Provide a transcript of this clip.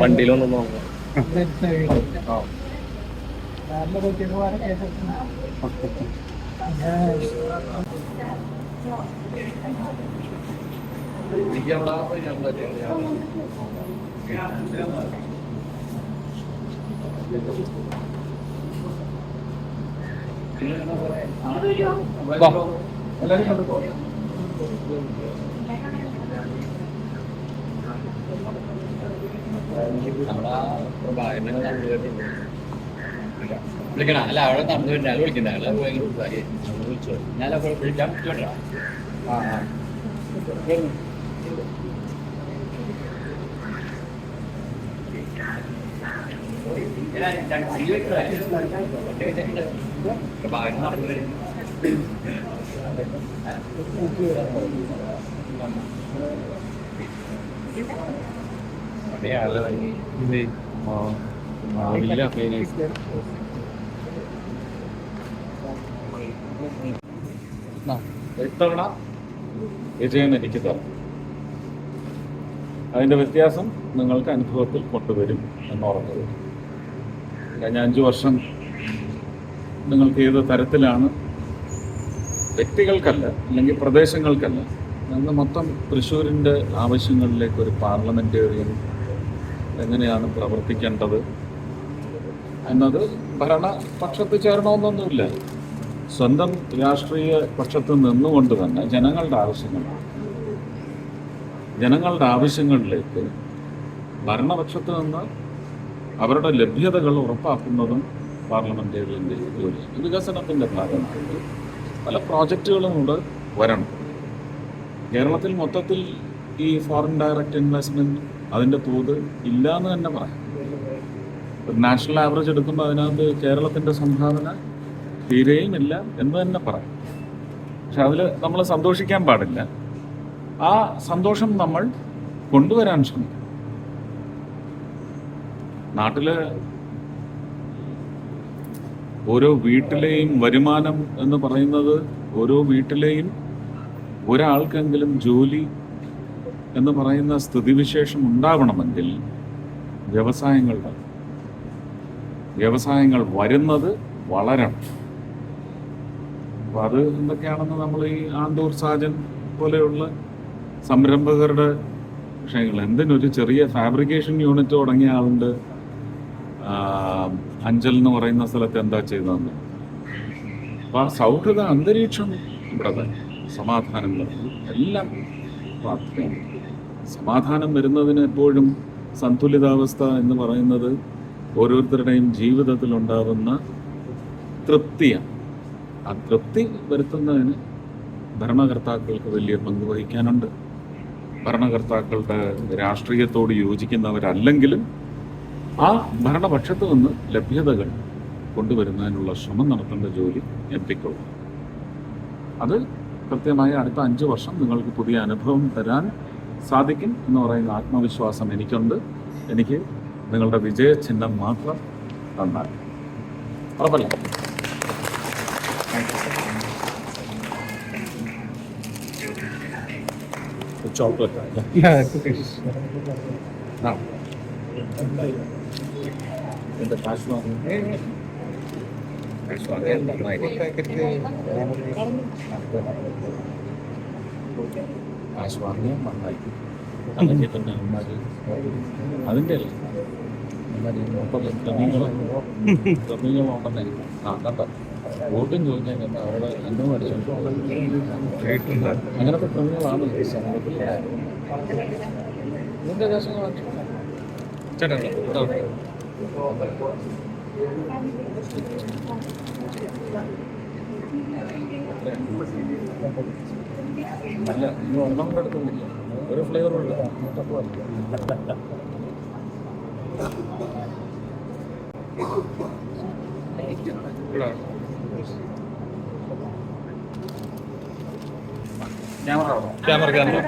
വണ്ടിയിലൊന്നും നോക്കാം വിളിക്കണ അല്ല അവിടെ നടന്നു വരുന്ന ആൾ വിളിക്കണ്ട ആള് ഭയങ്കര ഉത്സാഹി. നമ്മള് വിളിച്ചോ ഞാനപ്പോൾ വിളിക്കാം വിളിച്ചോണ്ടാ ആ ആ വിജയം എനിക്ക് തരണം അതിന്റെ വ്യത്യാസം നിങ്ങൾക്ക് അനുഭവത്തിൽ കൊണ്ടുവരും എന്ന് ഉറപ്പുവരും കഴിഞ്ഞ അഞ്ചു വർഷം നിങ്ങൾക്ക് ഏത് തരത്തിലാണ് വ്യക്തികൾക്കല്ല അല്ലെങ്കിൽ പ്രദേശങ്ങൾക്കല്ല ഞങ്ങൾ മൊത്തം തൃശ്ശൂരിന്റെ ആവശ്യങ്ങളിലേക്ക് ഒരു പാർലമെന്റേറിയൻ എങ്ങനെയാണ് പ്രവർത്തിക്കേണ്ടത് എന്നത് ഭരണപക്ഷത്ത് ചേരണമെന്നൊന്നുമില്ല. സ്വന്തം രാഷ്ട്രീയ പക്ഷത്ത് നിന്നുകൊണ്ട് തന്നെ ജനങ്ങളുടെ ആവശ്യങ്ങൾ ജനങ്ങളുടെ ആവശ്യങ്ങളിലേക്ക് ഭരണപക്ഷത്ത് നിന്ന് അവരുടെ ലഭ്യതകൾ ഉറപ്പാക്കുന്നതും പാർലമെന്റേറിയന്റെ ജോലിയാണ്. വികസനത്തിന്റെ ഭാഗമായിട്ട് പല പ്രോജക്റ്റുകളും കൂടെ വരണം. കേരളത്തിൽ മൊത്തത്തിൽ ഈ ഫോറിൻ ഡയറക്റ്റ് ഇൻവെസ്റ്റ്മെന്റ് അതിന്റെ തോത് ഇല്ല എന്ന് തന്നെ പറയാം. നാഷണൽ ആവറേജ് എടുക്കുമ്പോൾ അതിനകത്ത് കേരളത്തിന്റെ സംഭാവന തീരെയും ഇല്ല എന്ന് തന്നെ പറയാം. പക്ഷെ അതിൽ നമ്മൾ സന്തോഷിക്കാൻ പാടില്ല. ആ സന്തോഷം നമ്മൾ കൊണ്ടുവരാൻ ശ്രമിക്കും നാട്ടിൽ ഓരോ വീട്ടിലെയും വരുമാനം എന്ന് പറയുന്നത് ഓരോ വീട്ടിലെയും ഒരാൾക്കെങ്കിലും ജോലി എന്ന് പറയുന്ന സ്ഥിതിവിശേഷം ഉണ്ടാവണമെങ്കിൽ വ്യവസായങ്ങൾ വേണം. വ്യവസായങ്ങൾ വരുന്നത് വളരണം. അപ്പൊ അത് എന്തൊക്കെയാണെന്ന് നമ്മൾ ഈ ആന്തൂർ സാജൻ പോലെയുള്ള സംരംഭകരുടെ വിഷയങ്ങൾ. എന്തിനൊരു ചെറിയ ഫാബ്രിക്കേഷൻ യൂണിറ്റ് തുടങ്ങിയ ആളുണ്ട്. അഞ്ചൽ എന്ന് പറയുന്ന സ്ഥലത്ത് എന്താ ചെയ്തതെന്ന്. അപ്പൊ ആ സൗഹൃദ അന്തരീക്ഷം ഇവിടെ സമാധാനം എല്ലാം പ്രാർത്ഥനയാണ്. സമാധാനം വരുന്നതിന് എപ്പോഴും സന്തുലിതാവസ്ഥ എന്ന് പറയുന്നത് ഓരോരുത്തരുടെയും ജീവിതത്തിൽ ഉണ്ടാകുന്ന തൃപ്തിയാണ്. ആ തൃപ്തി വരുത്തുന്നതിന് ഭരണകർത്താക്കൾക്ക് വലിയ പങ്ക് വഹിക്കാനുണ്ട്. ഭരണകർത്താക്കളുടെ രാഷ്ട്രീയത്തോട് യോജിക്കുന്നവരല്ലെങ്കിലും ആ ഭരണപക്ഷത്ത് നിന്ന് ലഭ്യതകൾ കൊണ്ടുവരുന്നതിനുള്ള ശ്രമം നടത്തേണ്ട ജോലി എം പിക്കുള്ളൂ അത് കൃത്യമായി അടുത്ത അഞ്ച് വർഷം നിങ്ങൾക്ക് പുതിയ അനുഭവം തരാൻ സാധിക്കും എന്ന് പറയുന്ന ആത്മവിശ്വാസം എനിക്കുണ്ട്. എനിക്ക് നിങ്ങളുടെ വിജയചിഹ്നം മാത്രം തന്നാൽ. ഉറപ്പല്ല? ചോക്ലേറ്റ് എന്താ കാശ് വാങ്ങും കാശ് വാങ്ങിയാൽ കാശ് വാങ്ങിയാൽ നന്നായിരിക്കും അല്ലെങ്കിൽ തന്നെ അമ്മമാർ അതിന്റെ അല്ല ക്രമീകരണമുണ്ടെന്നേ ആ കണ്ട വോട്ടും ചോദിക്കാൻ കണ്ട അവരുടെ എന്തോ അടിച്ചു അങ്ങനത്തെ സമൂഹത്തിൽ ഇതിന്റെ വാങ്ങിച്ചു ചേട്ടാ. അല്ല ഇനി ഒന്നും എടുക്കുന്നില്ല. ഒരു ഉണ്ട് ക്യാമറ ക്യാമറ ക്യാമറ.